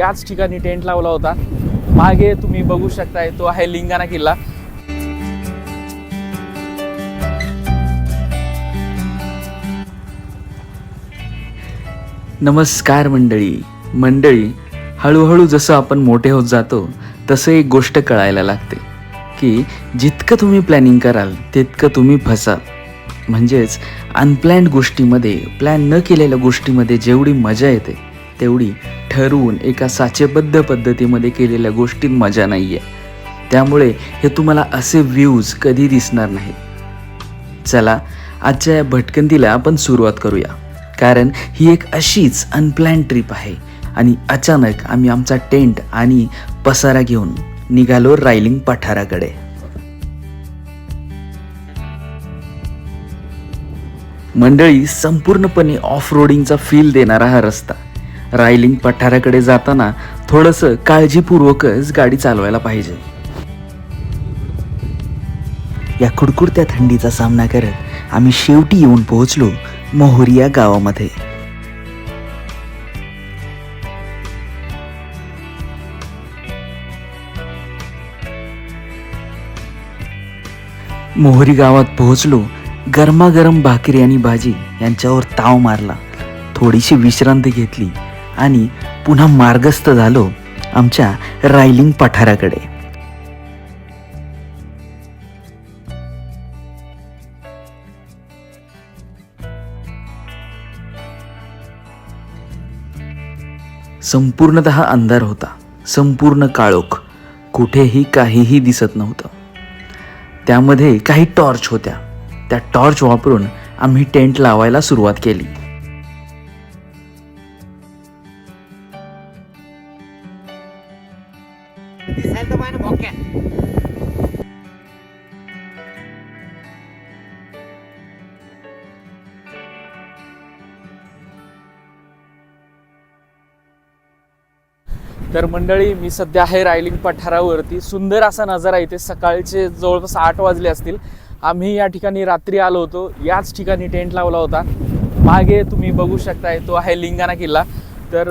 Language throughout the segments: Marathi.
याच ठिकाणी टेंट लावला होता. मागे तुम्ही बघू शकताय तो आहे लिंगाणा किल्ला. नमस्कार मंडळी. मंडळी हळूहळू जसं आपण मोठे होत जातो तसं एक गोष्ट कळायला लागते की जितकं तुम्ही प्लॅनिंग कराल तितकं तुम्ही फसाल. म्हणजेच अनप्लॅन्ड गोष्टीमध्ये प्लॅन न केलेल्या गोष्टीमध्ये जेवढी मजा येते तेवढी ठरवून एका साचेबद्ध पद्धतीमध्ये केलेल्या गोष्टीत मजा नाही आहे त्यामुळे हे तुम्हाला असे व्ह्यूज कधी दिसणार नाहीत. चला आजच्या या भटकंतीला आपण सुरुवात करूया. कारण ही एक अशीच अनप्लॅन ट्रिप आहे आणि अचानक आम्ही आमचा टेंट आणि पसारा घेऊन निघालो रायलिंग पठाराकडे. मंडळी संपूर्णपणे ऑफ रोडिंगचा फील देणारा हा रस्ता. रायलिंग पठाराकडे जाताना थोडंसं काळजीपूर्वकच गाडी चालवायला पाहिजे. या कुडकुडत्या थंडीचा सामना करत आम्ही शेवटी येऊन पोहोचलो मोहोरी या गावामध्ये. मोहरी गावात पोहोचलो गरमागरम भाकरी आणि भाजी यांच्यावर ताव मारला. थोडीशी विश्रांती घेतली. आणि पुन्हा मार्गस्थ झालो आमच्या रायलिंग पठाराकडे. संपूर्णतः अंधार होता. संपूर्ण काळोख. कुठेही काहीही दिसत नव्हतं. त्यामध्ये काही टॉर्च होत्या. त्या टॉर्च वापरून आम्ही टेंट लावायला सुरुवात केली. दिसायला तर पाहिजे भोक्या. तर मंडळी मी सध्या आहे रायलिंग पठारावरती. सुंदर असा नजारा इथे सकाळचे जवळपास आठ वाजले असतील. आम्ही या ठिकाणी रात्री आलो होतो. याच ठिकाणी टेंट लावला होता. मागे तुम्ही बघू शकताय तो आहे लिंगाणा किल्ला. तर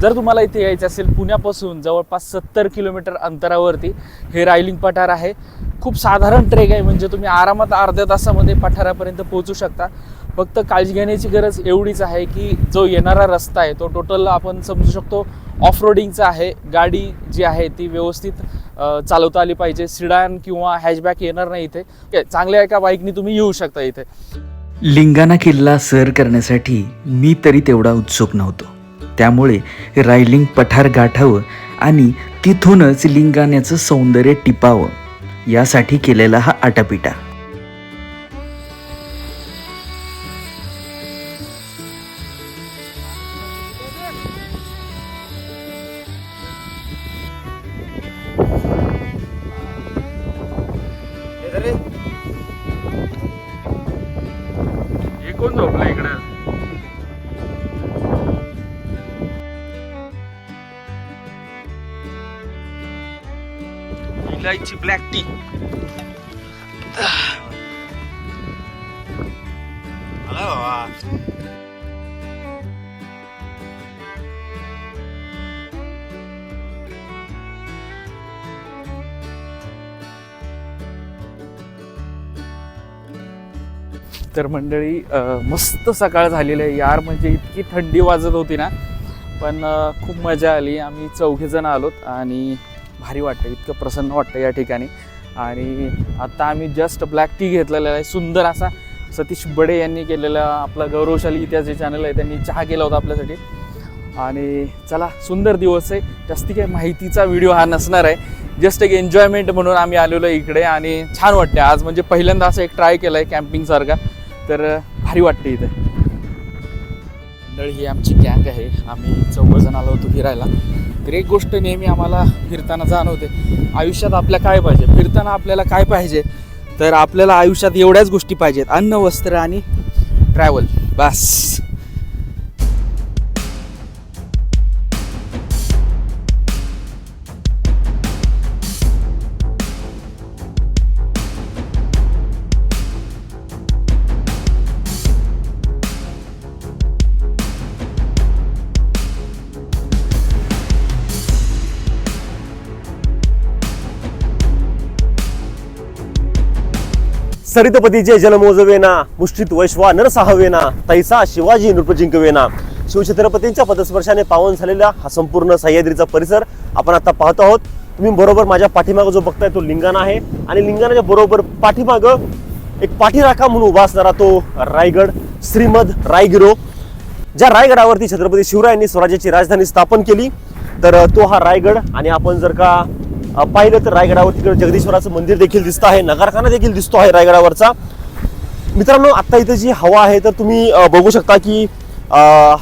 जर तुम्हाला इथे यायचं असेल पुण्यापासून जवळपास सत्तर किलोमीटर अंतरावरती हे रायलिंग पठार आहे. खूप साधारण ट्रेक आहे म्हणजे तुम्ही आरामात अर्ध्या तासामध्ये पठारापर्यंत पोहोचू शकता. फक्त काळजी घेण्याची गरज एवढीच आहे की जो येणारा रस्ता आहे तो टोटल आपण समजू शकतो ऑफ रोडिंगचा आहे. गाडी जी आहे ती व्यवस्थित चालवता आली पाहिजे. सिडान किंवा हॅचबॅक येणार नाही इथे. काय, चांगल्या एका बाईकनी तुम्ही येऊ शकता इथे. लिंगाणा किल्ला सर करण्यासाठी मी तरी तेवढा उत्सुक नव्हतो. त्यामुळे रायलिंग पठार गाठावं आणि तिथूनच लिंगाण्याचं सौंदर्य टिपावं यासाठी केलेला हा आटापिटा. कोण झोपलं इकडं? इलायची ब्लॅक टी तर मंडळी अ, मस्त सकाळ झालेली आहे. यार म्हणजे इतकी थंडी वाजत होती ना. पण खूप मजा आली. आम्ही चौघे जण आलोत आणि भारी वाटतं इतकं प्रसन्न वाटतं या ठिकाणी. आणि आता आम्ही जस्ट ब्लॅक टी घेतलेला आहे. सुंदर असा सतीश बडे यांनी केलेला आपला गौरवशाली इतिहास जे चॅनल आहे त्यांनी चहा केला होता आपल्यासाठी. आणि चला सुंदर दिवस आहे. जास्ती काही माहितीचा व्हिडिओ हा नसणार आहे. जस्ट एक एन्जॉयमेंट म्हणून आम्ही आलेलो आहे इकडे आणि छान वाटते आज म्हणजे पहिल्यांदा असं एक ट्राय केलं आहे कॅम्पिंगसारखा तर भारी वाटते इथे. नळ ही आमची गँग आहे. आम्ही चौघजण आलो होतो फिरायला. तर एक गोष्ट नेहमी आम्हाला फिरताना जाणवते. आयुष्यात आपल्या काय पाहिजे? फिरताना आपल्याला काय पाहिजे? तर आपल्याला आयुष्यात एवढ्याच गोष्टी पाहिजेत. अन्न वस्त्र आणि ट्रॅव्हल बस. सरितपतीचे जलमोजवेना मुष्टित वैश्वा नरसाहवेना तैसा शिवाजी नृपजिंकवेना शिवछत्रपतींच्या पदस्पर्शाने पावन झालेला हा संपूर्ण सह्याद्रीचा परिसर आपण आता पाहतो आहोत. तुम्ही बरोबर माझ्या पाठीमागं जो बघताय तो लिंगाणा आहे. आणि लिंगाणाच्या बरोबर पाठीमागं एक पाठीराखा म्हणून उभा असणारा तो रायगड श्रीमद रायगिरो ज्या रायगडावरती छत्रपती शिवरायांनी स्वराज्याची राजधानी स्थापन केली. तर तो हा रायगड आणि आपण जर का पाहिलं तर रायगडावर तिकडे जगदीश्वराचं मंदिर देखील दिसत आहे नगारखाना देखील दिसतो आहे रायगडावरचा. मित्रांनो आत्ता इथं जी हवा आहे तर तुम्ही बघू शकता की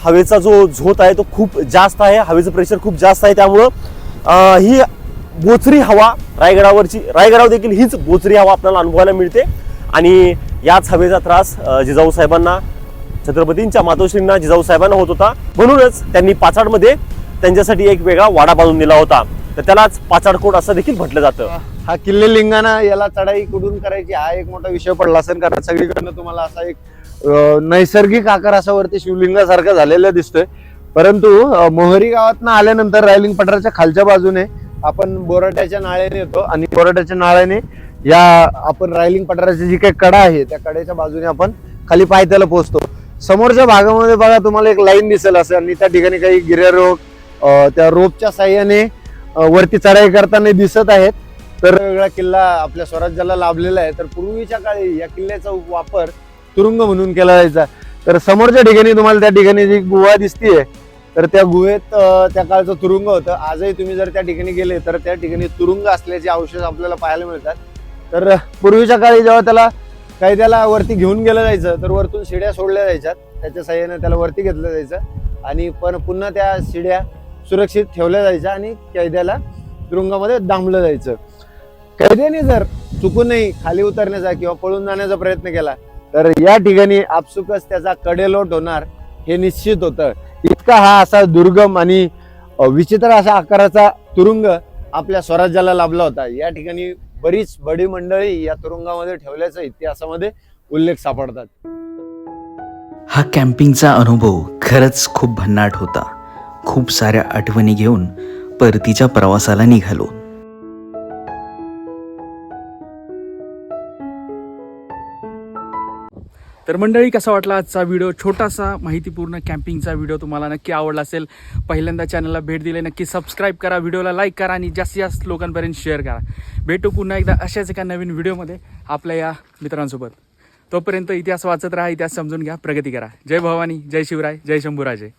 हवेचा जो झोत आहे तो खूप जास्त आहे. हवेचं प्रेशर खूप जास्त आहे. त्यामुळं ही बोचरी हवा रायगडावरची रायगडावर देखील हीच बोचरी हवा आपल्याला अनुभवायला मिळते. आणि याच हवेचा त्रास जिजाऊ साहेबांना छत्रपतींच्या मातोश्रींना जिजाऊ साहेबांना होत होता. म्हणूनच त्यांनी पाचाडमध्ये त्यांच्यासाठी एक वेगळा वाडा बांधून दिला होता. तर त्यालाच पाचाडकोट असं देखील म्हटलं जातं. हा किल्ले लिंगाणा याला चढाई कुठून करायची हा एक मोठा विषय पडला असेल कारण सगळीकडनं तुम्हाला असा एक नैसर्गिक आकार असा वरती शिवलिंगासारखा झालेला दिसतोय. परंतु मोहरी गावातनं आल्यानंतर रायलिंग पठाराच्या खालच्या बाजूने आपण बोराट्याच्या नाळ्याने येतो आणि बोराट्याच्या नाळ्याने या आपण रायलिंग पठाराची जी काही कडा आहे त्या कडेच्या बाजूने आपण खाली पायथ्याला पोहोचतो. समोरच्या भागामध्ये बघा तुम्हाला एक लाईन दिसेल असं आणि त्या ठिकाणी काही गिर्यारोप त्या रोपच्या साह्याने वरती चढाई करताना दिसत आहेत. तर वेगळा किल्ला आपल्या स्वराज्याला लाभलेला आहे. तर पूर्वीच्या काळी या किल्ल्याचा वापर तुरुंग म्हणून केला जायचा. तर समोरच्या ठिकाणी तुम्हाला त्या ठिकाणी जी गुहा दिसतीये तर त्या गुहेत त्या काळचं तुरुंग होतं. आजही तुम्ही जर त्या ठिकाणी गेले तर त्या ठिकाणी तुरुंग असल्याचे अवशेष आपल्याला पाहायला मिळतात. तर पूर्वीच्या काळी जेव्हा त्याला काही त्याला वरती घेऊन गेलं जायचं तर वरतून शिड्या सोडल्या जायच्यात त्याच्या सहाय्याने त्याला वरती घेतलं जायचं. आणि पण पुन्हा त्या शिड्या सुरक्षित ठेवल्या जायचं आणि कैद्याला तुरुंगामध्ये दामलं जायचं. कैद्याने जर चुकूनही खाली उतरण्याचा किंवा पळून जाण्याचा प्रयत्न केला तर या ठिकाणी आपसुकच त्याचा कडेलोट होणार हे निश्चित होतं. इतका हा असा दुर्गम आणि विचित्र असा आकाराचा तुरुंग आपल्या स्वराज्याला लाभला होता. या ठिकाणी बरीच बडी मंडळी या तुरुंगामध्ये ठेवल्याचा इतिहासामध्ये उल्लेख सापडतात. हा कॅम्पिंगचा अनुभव खरंच खूप भन्नाट होता. खूप साऱ्या आठवणी घेऊन परतीच्या प्रवासाला निघालो. तर मंडळी कसा वाटला आजचा व्हिडिओ? छोटासा माहितीपूर्ण कॅम्पिंगचा व्हिडिओ तुम्हाला नक्की आवडला असेल. पहिल्यांदा चॅनलला भेट दिली नक्की सबस्क्राईब करा व्हिडिओला लाईक करा आणि जास्तीत जास्त लोकांपर्यंत शेअर करा. भेटू पुन्हा एकदा अशाच एका नवीन व्हिडिओमध्ये आपल्या या मित्रांसोबत. तोपर्यंत इतिहास वाचत राहा इतिहास समजून घ्या प्रगती करा. जय भवानी जय शिवराय जय शंभूराजे.